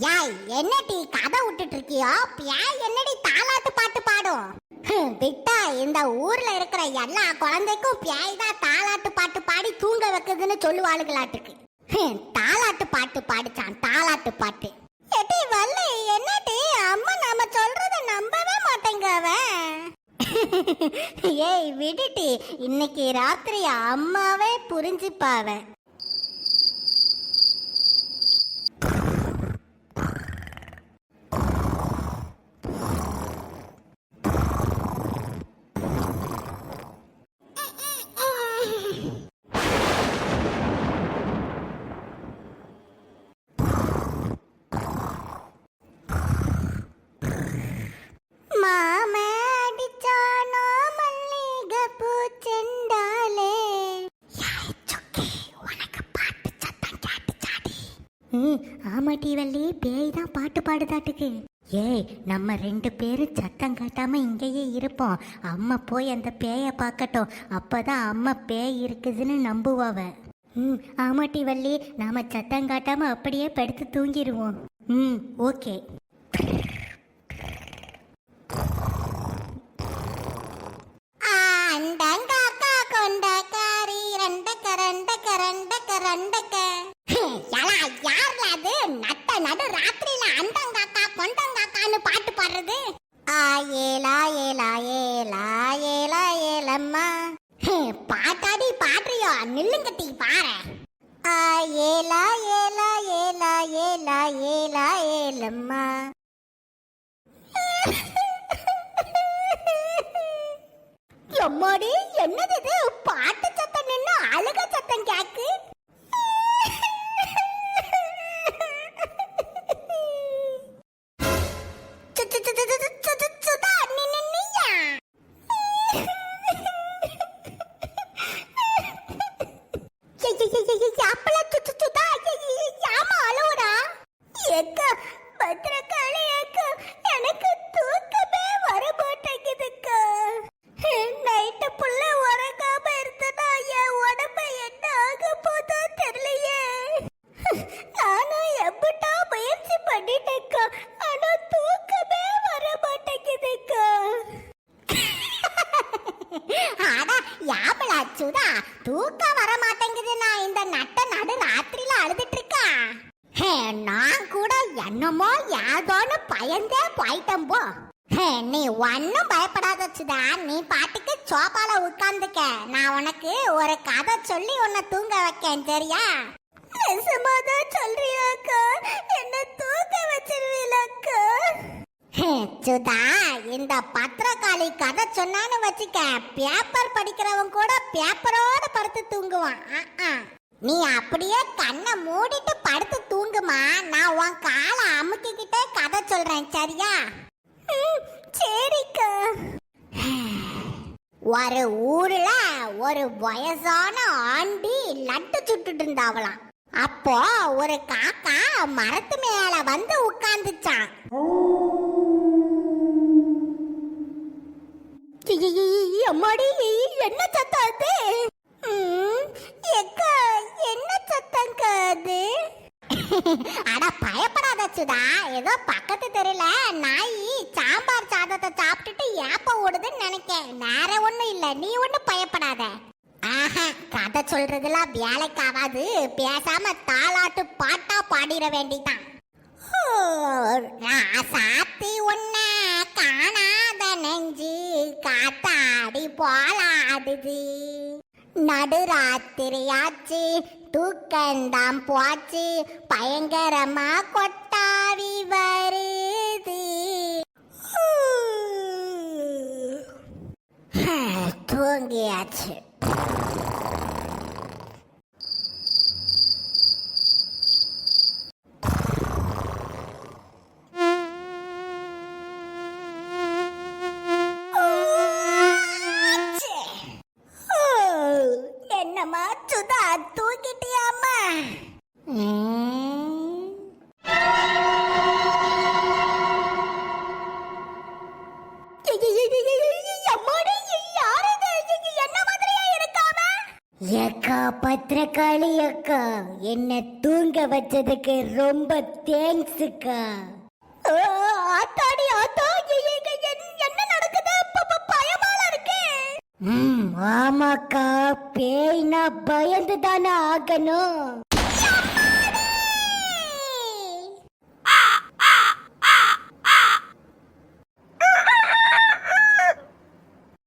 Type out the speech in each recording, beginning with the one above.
யாய் என்னடி கதை விட்டுட்டு இருக்கியோ பியாய் என்னடி தாலாட்டு பாட்டு பாடும்? ஹம், இந்த ஊர்ல இருக்கிற எல்லா குழந்தைக்கும் பியாய் தான் தாலாட்டு பாட்டு பாடி தூங்க வைக்குதுன்னு சொல்லுவாளுகளாட்டுக்கு ஹம், தாலாட்டு பாட்டு பாடிச்சான் தாலாட்டு பாட்டு. எட்டி வள்ளி, என்ன ஏய் விடுட்டி இன்னைக்கு ராத்திரி அம்மாவே புரிஞ்சுப்பாவ. ஆமாட்டி வள்ளி பேய் தான் பாட்டு பாடுதாட்டுக்கு. ஏய் நம்ம ரெண்டு பேரும் சத்தம் காட்டாம இங்கேயே இருப்போம். அம்மா போய் அந்த பேயை பார்க்கட்டும். அப்பதான் அம்மா பேய் இருக்குதுன்னு நம்புவாவ. ம் ஆமாட்டி வள்ளி நாம சத்தம் காட்டாம அப்படியே படுத்து தூங்கிடுவோம் ம் ஓகே. ஏலம்மா பாட்டாடி பாடுறியோ? நில்லுங்கட்டி பாரு ஏலா ஏலா ஏலா ஏலா ஏலா ஏலம்மா. எம்மாடி என்னது இது? பாட்டு சத்தம் நின்னு அழுக சத்தம் கேட்க அட, சுதா தூக்கம் வர மாட்டேங்குது நான் இந்த நட்ட நடு ராத்திரியில அழுதுட்டு இருக்கா ஹே, நான் கூட என்னமோ யாதோன்னு பயந்தே போயிட்டேன் போ. ஹே, நீ ஒன்னும் பயப்படாத சுதா. நீ பாட்டுக்கு சோபால உட்கார்ந்துக்க நான் உனக்கு ஒரு கதை சொல்லி உன்னை தூங்க வைக்கேன் சரியா? நிஜமாதான் சொல்றியாக்கா? என்ன தூக்க வச்சிருவீலாக்கா? சுதா இந்த பத்திரக்காளி கதை சொன்னான்னு வச்சுக்க பேப்பர் படிக்கிறவன் கூட பேப்பரோட படுத்து தூங்குவான். ஆ, நீ அப்படியே கண்ணை மூடிட்டு படுத்து தூங்குமா. நான் உன் காலை அமுக்கிக்கிட்டே கதை சொல்றேன் சரியா? சரிக்கா. ஒரு ஊர்ல ஒரு வயசான ஆண்டி லட்டு சுட்டுட்டு இருந்தாவலாம் அப்போ ஒரு காக்கா மரத்து மேல வந்து உட்கார்ந்துச்சான் அம்மாடி என்ன சத்தம் அது எக்கா என்ன சத்தம் அது அட பயப்படாத சுதா ஏதோ பக்கத்து தெருல நாய் சாம்பார் சாதத்தை சாப்பிட்டுட்டு ஏப்ப ஓடுதுன்னு நினைக்கேன் வேற ஒண்ணும் இல்ல நீ ஒண்ணும் பயப்படாத ஆஹா கதை சொல்றதுலாம் வேலைக்கு ஆகாது பேசாம தாளாட்டு பாட்டா பாடிட வேண்டிதான் ராசாத்தி உன்ன காணா நெஞ்சு காத்தாடி போலாடுது நடுராத்திரியாச்சு தூக்கந்தாம் போச்சு பயங்கரமா கொட்டாவி வருது. தூங்கியாச்சு. சுதா தூக்கிட்டியாமா ஏக்கா பத்திரக்காளி அக்கா என்ன தூங்க வச்சதுக்கு ரொம்ப தேங்க்ஸுக்கா ம் ஆமாக்கா பேய்னா பயந்து தானே ஆகணும்.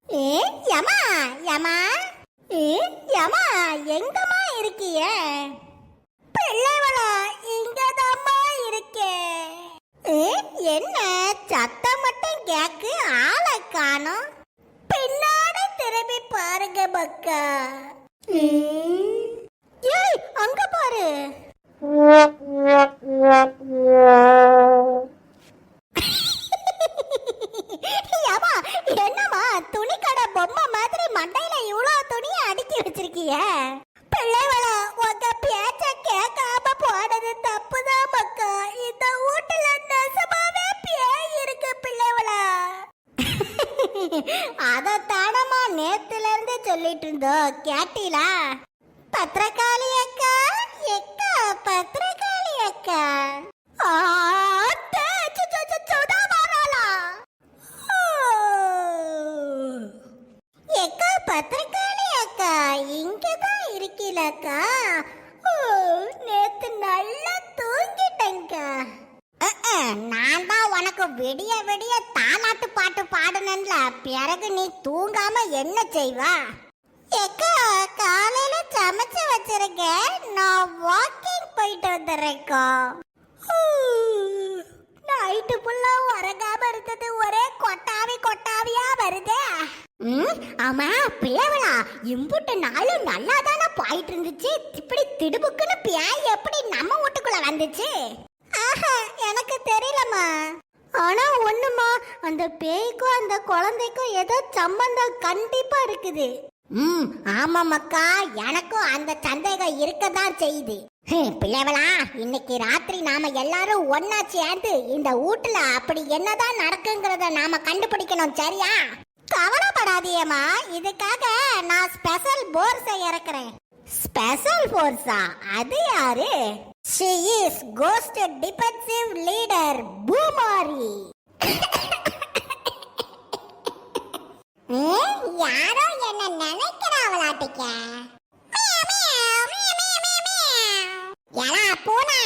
ஏ யமா யமா? ஏ யமா எங்கம்மா இருக்கிய? பிள்ளைவளா இங்கதாம்மா இருக்கே. ஏ என்ன சத்தம் மட்டும் கேக்கு ஆளை காணோம். பாருங்க பக்கா. ஏய் அங்க பாரு. யமா என்னம்மா துணி கடை பொம்மை மாதிரி மண்டையில இவ்வளவு துணியை அடுக்கி வச்சிருக்கிய? பிள்ளை இருக்கீலக்கா ஓ, நேத்து நல்லா தூங்கிட்டேங்க. நான் தான் உனக்கு விடிய விடிய தாலாட்டு பாட்டு பாடுனேன்ல. பிறகு நீ தூங்காம என்ன செய்வா? எக்கா காலையில சமைச்சு வச்சிருக்க. நான் வாக்கிங் போயிட்டு வந்துடுறேக்கா நைட்டு ஃபுல்லா உறங்காம இருந்தது. ஒரே கொட்டாவி கொட்டாவியா வருதே. ம் ஆமா பிள்ளைவளா இம்புட்டு நாளும் நல்லா தானே போயிட்டு இருந்துச்சு இப்படி திடுபுக்குன்னு பியாய் எப்படி நம்ம வீட்டுக்குள்ள வந்துச்சு? ஆஹா எனக்கு தெரியலம்மா. ஆனா ஒண்ணுமா அந்த பேய்க்கும் அந்த குழந்தைக்கும் ஏதோ சம்பந்தம் கண்டிப்பா இருக்குது. ம் ஆமா மக்கா எனக்கும் அந்த சந்தேகம் இருக்க தான் செய்யுது பிள்ளைவளா இன்னைக்கு ராத்திரி நாம எல்லாரும் ஒன்னா சேர்ந்து இந்த வீட்டுல அப்படி என்னதான் நடக்குங்கிறத நாம கண்டுபிடிக்கணும் சரியா? கவலைப்படாதீயம்மா. இதுக்காக நான் ஸ்பெஷல் போர்ஸை இறக்குறேன். ஸ்பெஷல் போர்ஸா அது யாரு? She is ghost defensive leader Poomari. யாரோ என்ன நினைக்கிறாங்களாட்டிக்க எலா பூனை.